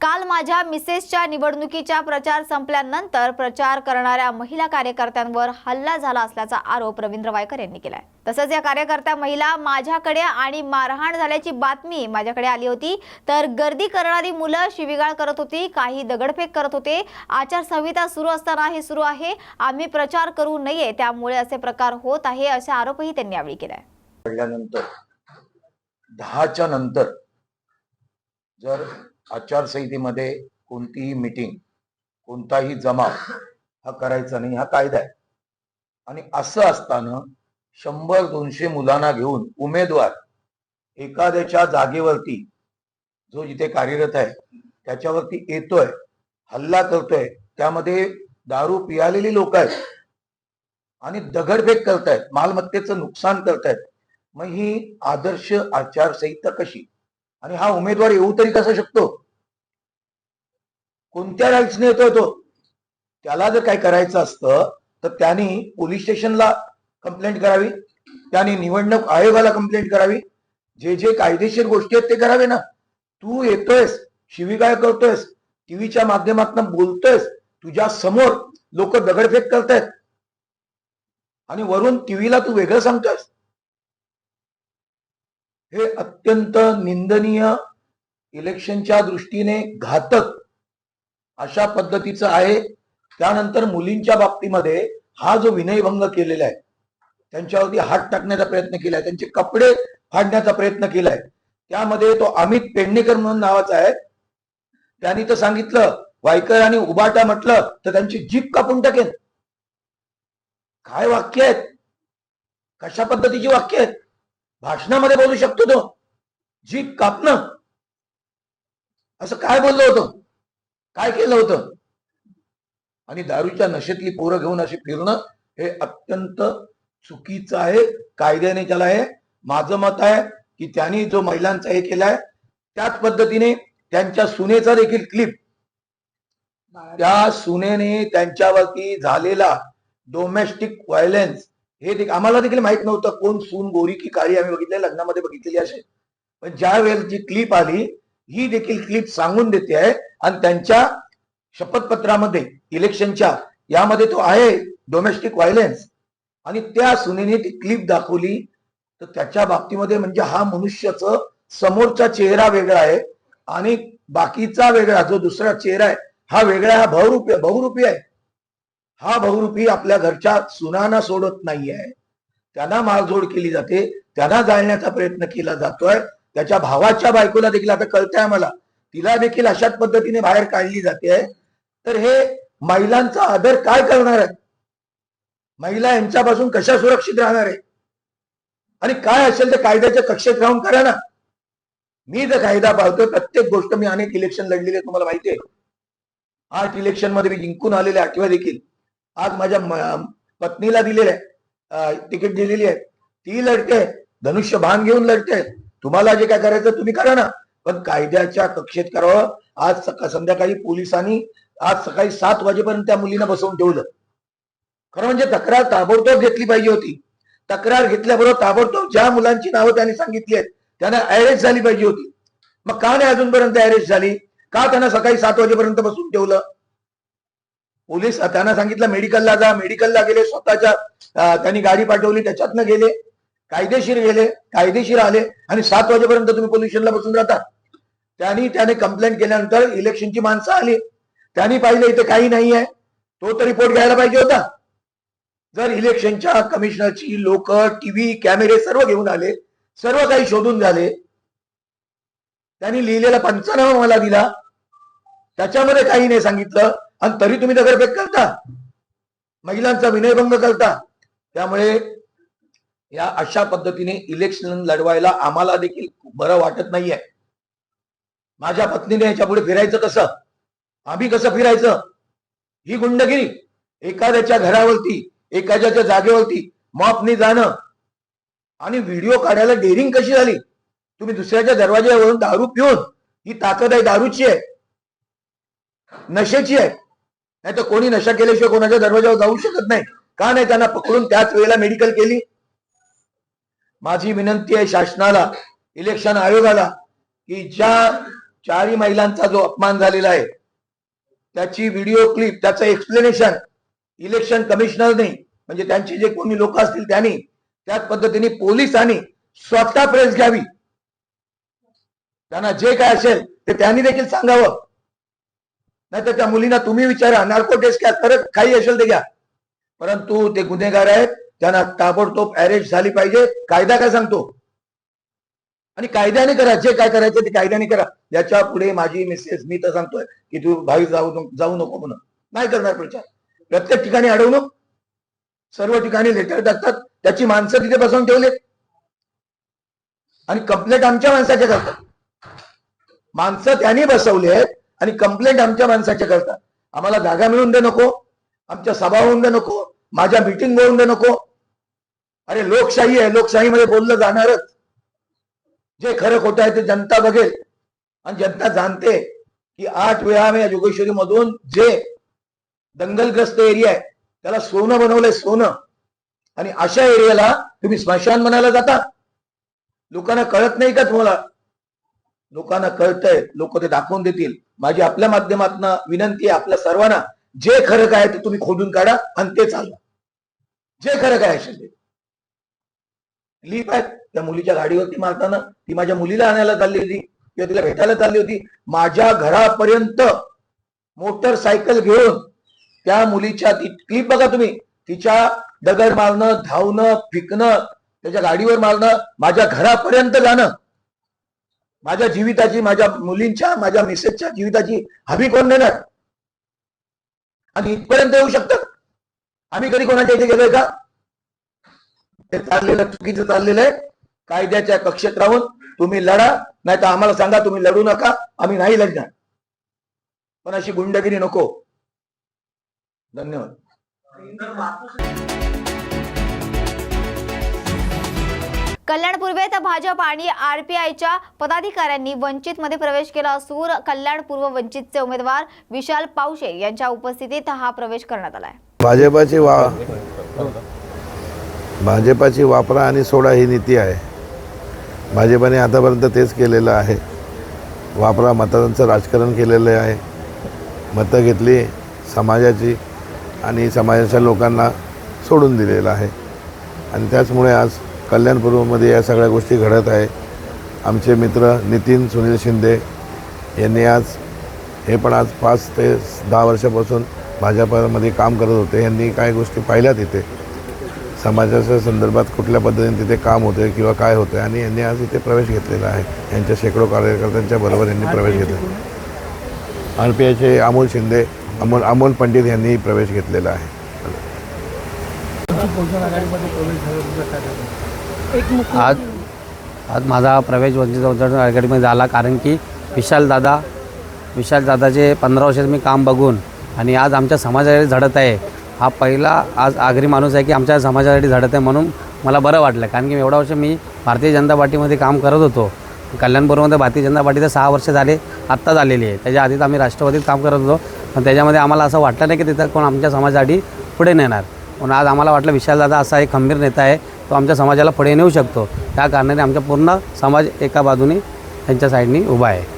काल माझ्या मिसेसच्या निवडणुकीच्या प्रचार संपल्यानंतर प्रचार करणाऱ्या महिला कार्यकर्त्यांवर हल्ला झाला असल्याचा आरोप रवींद्र वायकर यांनी केलाय. तसंच या कार्यकर्त्या महिला माझ्याकडे आणि मारहाण झाल्याची बातमी माझ्याकडे आली होती. तर गर्दी करणारी मुलं शिवीगाळ करत होती काही दगडफेक करत होते. आचारसंहिता सुरू असताना हे सुरू आहे. आम्ही प्रचार करू नये त्यामुळे असे प्रकार होत आहे असे आरोपही त्यांनी यावेळी केलाय. पडल्यानंतर दहाच्या नंतर जर आचारसंहितेमध्ये कोणतीही मीटिंग कोणताही जमाव हा करायचा नाही हा कायदा आहे. आणि असं असताना शंभर दोनशे मुलांना घेऊन उमेदवार एखाद्याच्या जागेवरती जो जिथे कार्यरत आहे त्याच्यावरती येतोय हल्ला करतोय त्यामध्ये दारू पियालेली लोक आहेत आणि दगडफेक करतायत मालमत्तेचं नुकसान करतायत मग ही आदर्श आचारसंहिता कशी? आणि हा उमेदवार येऊ तरी कसा शकतो? कोणत्या राईट्सने येतोय तो? त्याला जर काय करायचं असतं तर त्यांनी पोलीस स्टेशनला कंप्लेंट करावी. त्यांनी निवडणूक आयोगाला कंप्लेंट करावी. जे जे कायदेशीर गोष्टी आहेत ते करावे ना. तू येतोयस शिविकाय करतोयस टीव्हीच्या माध्यमातून बोलतोयस तुझ्या समोर लोक दगडफेक करतायत. आणि वरून टीव्हीला तू वेगळं सांगतोयस. हे अत्यंत निंदनीय इलेक्शनच्या दृष्टीने घातक अशा पद्धतीचं आहे. त्यानंतर मुलींच्या बाबतीमध्ये हा जो विनयभंग केलेला आहे त्यांच्यावरती हात टाकण्याचा प्रयत्न केलाय त्यांचे कपडे फाडण्याचा प्रयत्न केलाय त्यामध्ये तो अमित पेडणेकर म्हणून नावाचा आहे. त्यांनी तर सांगितलं वायकर आणि उबाटा म्हटलं तर त्यांची जीप कापून टाकेल काय वाक्य आहेत? कशा पद्धतीची वाक्य आहेत? भाषणामध्ये बोलू शकतो तो. जीप कापणं. असं काय बोललो होतं? काय केलं होतं? आणि दारूच्या नशेतली पोरं घेऊन अशी फिरणं हे अत्यंत चुकीचं आहे कायद्याने त्याला हे माझं मत आहे की त्यांनी जो महिलांचा हे केलाय त्याच पद्धतीने त्यांच्या सुनेचा देखील क्लिप त्या सुनेने त्यांच्यावरती झालेला डोमेस्टिक व्हायलेन्स हे देखील आम्हाला देखील माहीत नव्हतं कोण सून गोरी की काळी आम्ही बघितले लग्नामध्ये बघितलेली असेल पण ज्या वेळेस जी क्लिप आली ही देखील क्लिप सांगून देते आहे. आणि त्यांच्या शपथपत्रामध्ये इलेक्शनच्या यामध्ये तो आहे डोमेस्टिक व्हायलेन्स आणि त्या सुनेने ती क्लिप दाखवली. तर त्याच्या बाबतीमध्ये म्हणजे हा मनुष्याचं समोरचा चेहरा वेगळा आहे. आणि बाकीचा वेगळा जो दुसरा चेहरा आहे हा वेगळा हा बहुरूपी बहुरूपी आहे. हा बहुरूपी आपल्या घरच्या सुनांना सोडत नाहीये. त्यांना मारझोड केली जाते त्यांना जाळण्याचा प्रयत्न केला जातोय. त्याच्या भावाच्या बायकोला देखील आता कळतंय मला तिला देखील अशाच पद्धतीने बाहेर काढली जाते. तर हे महिलांचा आदर काय करणार आहे? महिला यांच्यापासून कशा सुरक्षित राहणार आहे? आणि काय असेल ते कायद्याच्या कक्षेत राहून करा ना. मी जर कायदा पाळतोय प्रत्येक गोष्ट मी अनेक इलेक्शन लढलेले आहे, तुम्हाला माहिती आहे. आठ इलेक्शनमध्ये मी जिंकून आलेले आठव्या देखील. आज माझ्या पत्नीला दिलेलं आहे तिकीट दिलेली आहे ती लढते धनुष्य भान घेऊन लढते. तुम्हाला जे काय करायचं तुम्ही करा ना. पण कायद्याच्या कक्षेत करावं. आज सकाळ संध्याकाळी पोलिसांनी आज सकाळी सात वाजेपर्यंत त्या मुलींना बसवून ठेवलं. खरं म्हणजे तक्रार ताबडतोब घेतली पाहिजे होती. तक्रार घेतल्याबरोबर ताबडतोब ज्या मुलांची नावं त्यांनी सांगितली आहेत त्यांना अरेस्ट झाली पाहिजे होती. मग का नाही अजूनपर्यंत अरेस्ट झाली? का त्यांना सकाळी सात वाजेपर्यंत बसून ठेवलं? पोलीस त्यांना सांगितलं मेडिकलला जा मेडिकलला गेले स्वतःच्या त्यांनी गाडी पाठवली त्याच्यातनं गेले कायदेशीर गेले कायदेशीर आले आणि सात वाजेपर्यंत तुम्ही पोल्युशनला बसून राहता. त्यांनी त्याने कंप्लेंट केल्यानंतर इलेक्शनची माणसं आली. त्यांनी पाहिलं इथे काही नाही आहे तो तर रिपोर्ट घ्यायला पाहिजे होता. जर इलेक्शनच्या कमिशनरची लोक टीव्ही कॅमेरे सर्व घेऊन आले सर्व काही शोधून झाले त्यांनी लिहिलेला पंचनामा मला दिला त्याच्यामध्ये काही नाही सांगितलं. आणि तरी तुम्ही दगडफेक करता. महिलांचा विनयभंग करता. त्यामुळे या अशा पद्धतीने इलेक्शन लढवायला आम्हाला देखील बरं वाटत नाहीये. माझ्या पत्नीने याच्यापुढे फिरायचं कसं? आम्ही कसं फिरायचं? ही गुंडगिरी एखाद्याच्या घरावरती एखाद्याच्या जागेवरती मॉपनी जाणं. आणि व्हिडिओ काढायला डेअरिंग कशी झाली? तुम्ही दुसऱ्याच्या दरवाज्यावरून दारू पिऊन ही ताकद आहे दारूची आहे. नशेची आहे. नाही तर कोणी नशा केल्याशिवाय कोणाच्या दरवाजावर जाऊ शकत नाही. का नाही त्यांना पकडून त्याच वेळेला मेडिकल केली? माझी विनंती आहे शासनाला इलेक्शन आयोगाला की ज्या चारी महिलांचा जो अपमान झालेला आहे त्याची व्हिडिओ क्लिप त्याचं एक्सप्लेनेशन इलेक्शन कमिशनरने म्हणजे त्यांचे जे कोणी लोक असतील त्यांनी त्याच पद्धतीने पोलिसांनी स्वतः प्रेस घ्यावी. त्यांना जे काय असेल ते त्यांनी देखील सांगावं. नाहीतर त्या मुलींना तुम्ही विचारा नार्को टेस्ट घ्या तरच काही असेल ते घ्या. परंतु ते गुन्हेगार आहेत त्यांना ताबडतोब अरेस्ट झाली पाहिजे. कायदा काय सांगतो? आणि कायद्याने करा जे काय करायचं ते कायद्याने करा. याच्यापुढे माझी मिसेस मी तर सांगतोय की तू भावी जाऊ जाऊ नको म्हणून. नाही करणार प्रचार. प्रत्येक ठिकाणी अडवणूक. सर्व ठिकाणी लेटर टाकतात. त्याची माणसं तिथे बसवून ठेवले आणि कंप्लेंट आमच्या माणसाच्या करतात. माणसं त्यांनी बसवले आहेत आणि कंप्लेंट आमच्या माणसाच्या करता आम्हाला जागा मिळून दे नको आमच्या सभा होऊन दे नको माझ्या मिटिंग होऊन दे नको. अरे लोकशाही आहे लोकशाहीमध्ये बोललं जाणारच. जे खरं खोटं आहे ते जनता बघेल. आणि जनता जाणते की आठ वेळा मी या जोगेश्वरी मधून जे दंगलग्रस्त एरिया आहे त्याला सोनं बनवलंय सोनं. आणि अशा एरियाला तुम्ही स्मशान बनायला जाता. लोकांना कळत नाही का तुम्हाला? लोकांना कळतंय लोक ते दाखवून देतील. माझी आपल्या माध्यमातून विनंती आहे आपल्या सर्वांना जे खरं काय आहे ते तुम्ही खोदून काढा आणि ते चालवा. जे खरं काय असेल ते. लिप आहेत. त्या मुलीच्या गाडीवरती मारताना ती माझ्या मुलीला आणायला चालली होती किंवा तिला भेटायला चालली होती. माझ्या घरापर्यंत मोटरसायकल घेऊन त्या मुलीच्या ती क्लिप बघा तुम्ही. तिच्या दगड मारणं धावणं फिकणं त्याच्या गाडीवर मारणं माझ्या घरापर्यंत जाणं. माझ्या जीविताची माझ्या मुलींच्या माझ्या मिसेसच्या जीविताची हमी कोण देणार? आणि इथपर्यंत येऊ शकतात? आम्ही कधी कोणाच्या इथे गेलोय का? ते चाललेलं चुकीचं चाललेलं आहे. कायद्याच्या कक्षेत राहून तुम्ही लढा नाही तर आम्हाला सांगा तुम्ही लढू नका. आम्ही नाही लढणार. पण अशी गुंडगिरी नको. धन्यवाद. कल्याण पूर्वेत भाजप आणि आर पी आयच्या पदाधिकाऱ्यांनी वंचितमध्ये प्रवेश केला असून कल्याण पूर्व वंचितचे उमेदवार विशाल पावशे यांच्या उपस्थितीत हा प्रवेश करण्यात आलाय. भाजपाची वा भाजपाची वापरा आणि सोडा ही नीती आहे. भाजपाने आतापर्यंत तेच केलेलं आहे. वापरा मतांचं राजकारण केलेलं आहे. मतं घेतली समाजाची आणि समाजाच्या लोकांना सोडून दिलेलं आहे. आणि त्याचमुळे आज कल्याणपूर्वमध्ये या सगळ्या गोष्टी घडत आहे. आमचे मित्र नितीन सुनील शिंदे यांनी आज हे पण आज पाच ते दहा वर्षापासून भाजपामध्ये काम करत होते. यांनी काय गोष्टी पाहिल्या तिथे. समाजाच्या संदर्भात कुठल्या पद्धतीने तिथे काम होते किंवा काय होते आणि यांनी आज इथे प्रवेश घेतलेला आहे. यांच्या शेकडो कार्यकर्त्यांच्या बरोबर यांनी प्रवेश घेतला आर पी आयचे अमोल शिंदे अमोल अमोल पंडित यांनी प्रवेश घेतलेला आहे. आज आज माझा प्रवेश वंचित बहुजन आघाडीमध्ये झाला कारण की विशाल दादा विशाल दादाचे पंधरा वर्षाचं मी काम बघून आणि आज आमच्या समाजासाठी झडत आहे. हा पहिला आज आगरी माणूस आहे की आमच्या समाजासाठी झडत आहे म्हणून मला बरं वाटलं. कारण की एवढा वर्ष मी भारतीय जनता पार्टीमध्ये काम करत होतो. कल्याणपूरमध्ये भारतीय जनता पार्टीचे सहा वर्ष झाले आत्ता झालेली आहे. त्याच्या आधीच आम्ही राष्ट्रवादीत काम करत होतो. पण त्याच्यामध्ये आम्हाला असं वाटलं नाही की तिथं कोण आमच्या समाजासाठी पुढे नेणार. पण आज आम्हाला वाटलं विशालदादा असा एक खंबीर नेता आहे. तो आमच्या समाजाला पुढे नेऊ शकतो. त्या कारणाने आमच्या पूर्ण समाज एका बाजूने त्यांच्या साईडनी उभा आहे.